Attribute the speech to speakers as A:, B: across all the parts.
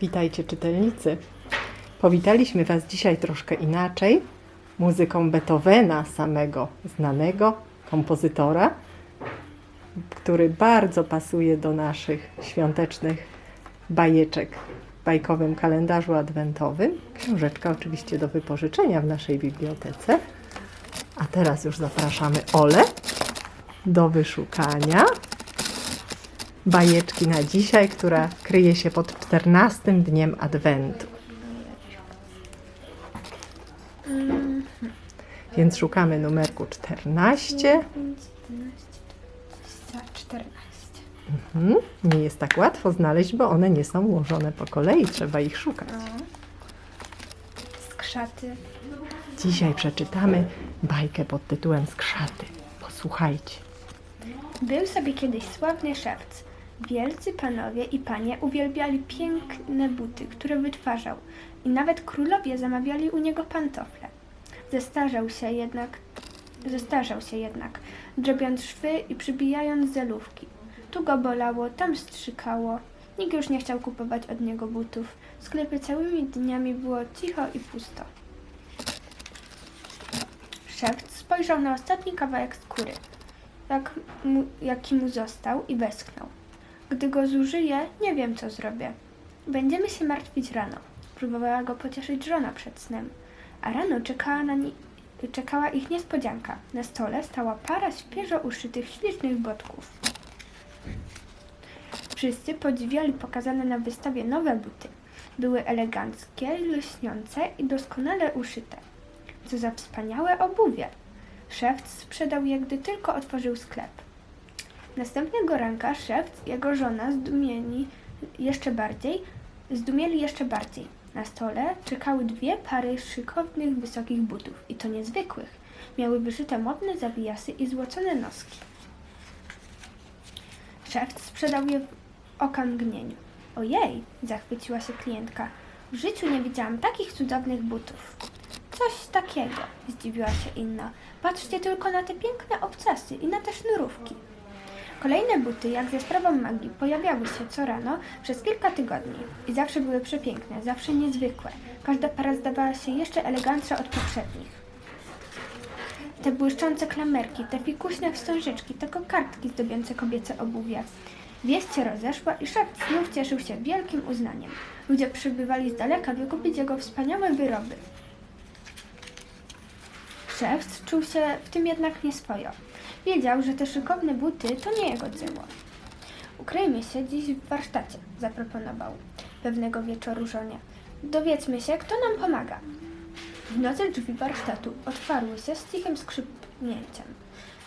A: Witajcie czytelnicy. Powitaliśmy Was dzisiaj troszkę inaczej. Muzyką Beethovena, samego znanego kompozytora, który bardzo pasuje do naszych świątecznych bajeczek w bajkowym kalendarzu adwentowym. Książeczka oczywiście do wypożyczenia w naszej bibliotece. A teraz już zapraszamy Ole do wyszukania bajeczki na dzisiaj, która kryje się pod 14 dniem Adwentu. Więc szukamy numerku 14.
B: 14.
A: Mhm. Nie jest tak łatwo znaleźć, bo one nie są ułożone po kolei, trzeba ich szukać.
B: Skrzaty.
A: Dzisiaj przeczytamy bajkę pod tytułem Skrzaty. Posłuchajcie.
B: Był sobie kiedyś sławny szewc. Wielcy panowie i panie uwielbiali piękne buty, które wytwarzał i nawet królowie zamawiali u niego pantofle. Zestarzał się jednak, zestarzał się jednak, drzebiąc szwy i przybijając zelówki. Tu go bolało, tam strzykało. Nikt już nie chciał kupować od niego butów. W sklepie całymi dniami było cicho i pusto. Szewc spojrzał na ostatni kawałek skóry, jak mu, jaki mu został i westchnął. Gdy go zużyję, nie wiem co zrobię. Będziemy się martwić rano. Próbowała go pocieszyć żona przed snem. A rano czekała, na ni- czekała ich niespodzianka. Na stole stała para świeżo uszytych, ślicznych botków. Wszyscy podziwiali pokazane na wystawie nowe buty. Były eleganckie, lśniące i doskonale uszyte. Co za wspaniałe obuwie! Szewc sprzedał je, gdy tylko otworzył sklep. Następnego ranka szewc i jego żona zdumieni jeszcze bardziej, zdumieli jeszcze bardziej. Na stole czekały dwie pary szykownych, wysokich butów i to niezwykłych. Miały wyszyte modne zawijasy i złocone noski. Szewc sprzedał je w okamgnieniu. Ojej, zachwyciła się klientka. W życiu nie widziałam takich cudownych butów. Coś takiego, zdziwiła się inna. Patrzcie tylko na te piękne obcasy i na te sznurówki. Kolejne buty, jak ze sprawą magii, pojawiały się co rano przez kilka tygodni i zawsze były przepiękne, zawsze niezwykłe. Każda para zdawała się jeszcze elegantsza od poprzednich. Te błyszczące klamerki, te fikuśne wstążeczki, te kokardki zdobiące kobiece obuwie. Wieść się rozeszła i szewc znów cieszył się wielkim uznaniem. Ludzie przybywali z daleka, by kupić jego wspaniałe wyroby. Szewc czuł się w tym jednak nieswojo. Wiedział, że te szykowne buty to nie jego dzieło. Ukryjmy się dziś w warsztacie, zaproponował pewnego wieczoru żonie. Dowiedzmy się, kto nam pomaga. W nocy drzwi warsztatu otwarły się z cichym skrzypnięciem.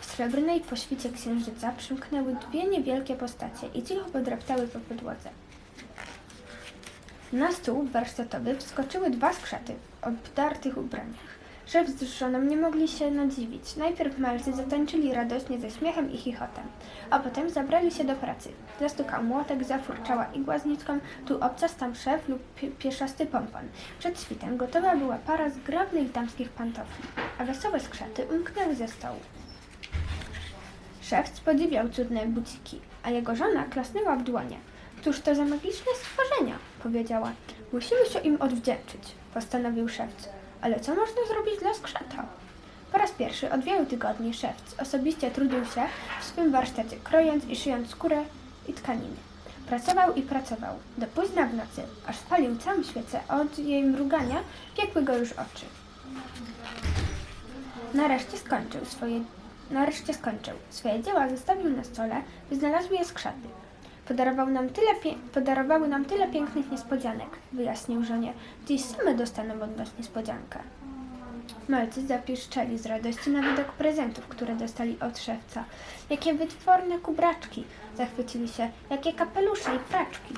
B: W srebrnej poświcie księżyca przymknęły dwie niewielkie postacie i cicho podraptały po podłodze. Na stół warsztatowy wskoczyły dwa skrzaty w obdartych ubraniach. Szef z żoną nie mogli się nadziwić. Najpierw malcy zatańczyli radośnie ze śmiechem i chichotem, a potem zabrali się do pracy. Zastukał młotek, zafurczała igła z nitką, tu obcas, tam szef lub pie- pieszasty pompon. Przed świtem gotowa była para zgrabnych damskich pantofli, a wesołe skrzaty umknęły ze stołu. Szewc podziwiał cudne buciki, a jego żona klasnęła w dłonie. Cóż to za magiczne stworzenia, powiedziała. Musimy się im odwdzięczyć, postanowił szewc. Ale co można zrobić dla skrzata? Po raz pierwszy od wielu tygodni szewc osobiście trudził się w swym warsztacie, krojąc i szyjąc skórę i tkaniny. Pracował i pracował, do późna w nocy, aż spalił całą świecę, a od jej mrugania piekły go już oczy. Nareszcie skończył swoje, nareszcie skończył. Swoje dzieła zostawił na stole, by znalazły je skrzaty. Podarował nam tyle podarowały nam tyle pięknych niespodzianek, wyjaśnił żonie. Dziś same dostaną od nas niespodziankę. Malcy zapiszczeli z radości na widok prezentów, które dostali od szewca. Jakie wytworne kubraczki! Zachwycili się. Jakie kapelusze i fraczki!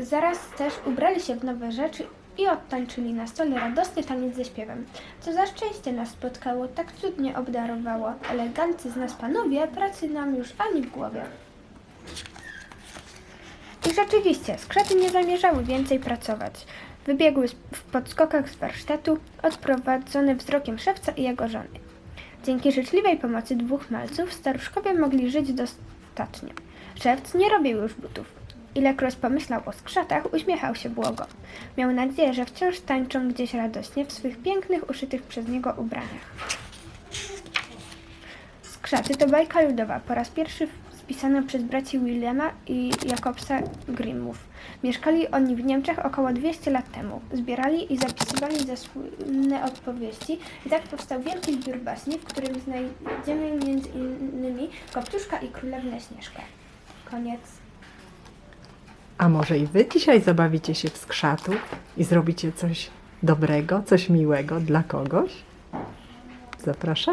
B: Zaraz też ubrali się w nowe rzeczy i odtańczyli na stole radosny taniec ze śpiewem. Co za szczęście nas spotkało, tak cudnie obdarowało. Elegancy z nas panowie, pracy nam już ani w głowie. I rzeczywiście, skrzaty nie zamierzały więcej pracować. Wybiegły w podskokach z warsztatu, odprowadzone wzrokiem szewca i jego żony. Dzięki życzliwej pomocy dwóch malców staruszkowie mogli żyć dostatecznie. Szewc nie robił już butów. Ilekroć pomyślał o skrzatach, uśmiechał się błogo. Miał nadzieję, że wciąż tańczą gdzieś radośnie w swych pięknych, uszytych przez niego ubraniach. Skrzaty to bajka ludowa, po raz pierwszy spisana przez braci Williama i Jakobsa Grimmów. Mieszkali oni w Niemczech około 200 lat temu. Zbierali i zapisywali ze słynne opowieści i tak powstał wielki zbiór baśni, w którym znajdziemy między innymi Kopciuszka i Królewnę Śnieżkę. Koniec.
A: A może i wy dzisiaj zabawicie się w skrzatów i zrobicie coś dobrego, coś miłego dla kogoś? Zapraszam.